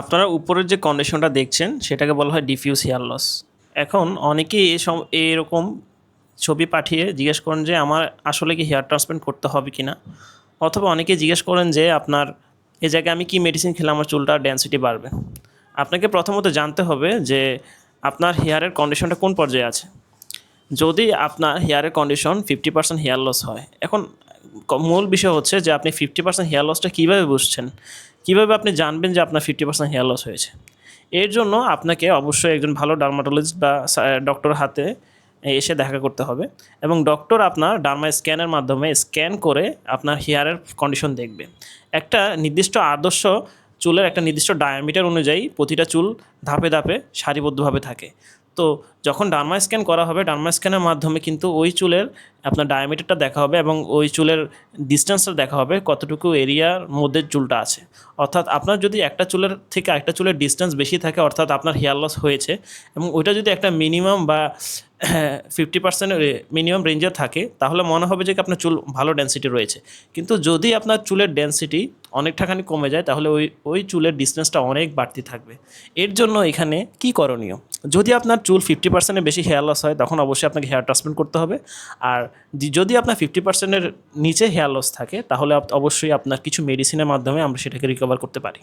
আপনারা উপরের যে কন্ডিশনটা দেখছেন, সেটাকে বলা হয় ডিফিউজ হেয়ার লস এখন অনেকেই এ সম এরকম ছবি পাঠিয়ে জিজ্ঞেস করেন যে, আমার আসলে কি হেয়ার ট্রান্সপ্লান্ট করতে হবে কি না অথবা অনেকে জিজ্ঞেস করেন যে, আপনার এই জায়গায় আমি কি মেডিসিন খেলে আমার চুলটার ডেন্সিটি বাড়বে? আপনাকে প্রথমত জানতে হবে যে, আপনার হেয়ারের কন্ডিশনটা কোন পর্যায়ে আছে। যদি আপনার হেয়ারের condition fifty percent hair loss হয়, এখন মূল বিষয় হচ্ছে যে, আপনি ফিফটি পার্সেন্ট হেয়ার লসটা কীভাবে বুঝছেন? কীভাবে আপনি জানবেন যে আপনার ফিফটি পার্সেন্ট হেয়ার লস হয়েছে? এর জন্য আপনাকে অবশ্যই একজন ভালো ডার্মাটোলজিস্ট বা ডক্টর হাতে এসে দেখা করতে হবে এবং ডক্টর আপনার ডার্মা স্ক্যানের মাধ্যমে স্ক্যান করে আপনার হেয়ারের কন্ডিশন দেখবে। একটা নির্দিষ্ট আদর্শ চুলের একটা নির্দিষ্ট ডায়ামিটার অনুযায়ী প্রতিটা চুল ধাপে ধাপে সারিবদ্ধভাবে থাকে। তো যখন ডার্মা স্ক্যান করা হবে, ডার্মা স্ক্যানের মাধ্যমে কিন্তু ওই চুলের আপনার ডায়ামিটারটা দেখা হবে এবং ওই চুলের ডিস্টেন্সটা দেখা হবে কতটুকু এরিয়ার মধ্যে চুলটা আছে। অর্থাৎ আপনার যদি একটা চুলের থেকে একটা চুলের ডিস্টেন্স বেশি থাকে, অর্থাৎ আপনার হেয়ার লস হয়েছে এবং ওইটা যদি একটা মিনিমাম বা ফিফটি পার্সেন্ট মিনিমাম রেঞ্জে থাকে, তাহলে মনে হবে যে আপনার চুল ভালো ডেন্সিটি রয়েছে। কিন্তু যদি আপনার চুলের ডেন্সিটি অনেকটাখানি কমে যায়, তাহলে ওই ওই চুলের ডিস্টেন্সটা অনেক বাড়তি থাকবে। এর জন্য এখানে কি করণীয়? যদি আপনার চুল ফিফটি পার্সেন্টের বেশি হেয়ার লস হয়, তখন অবশ্যই আপনাকে হেয়ার ট্রান্সপ্লান্ট করতে হবে। আর যদি আপনার ফিফটি পার্সেন্টের নিচে হেয়ার লস থাকে, তাহলে অবশ্যই আপনার কিছু মেডিসিনের মাধ্যমে আমরা সেটাকে রিকভার করতে পারি।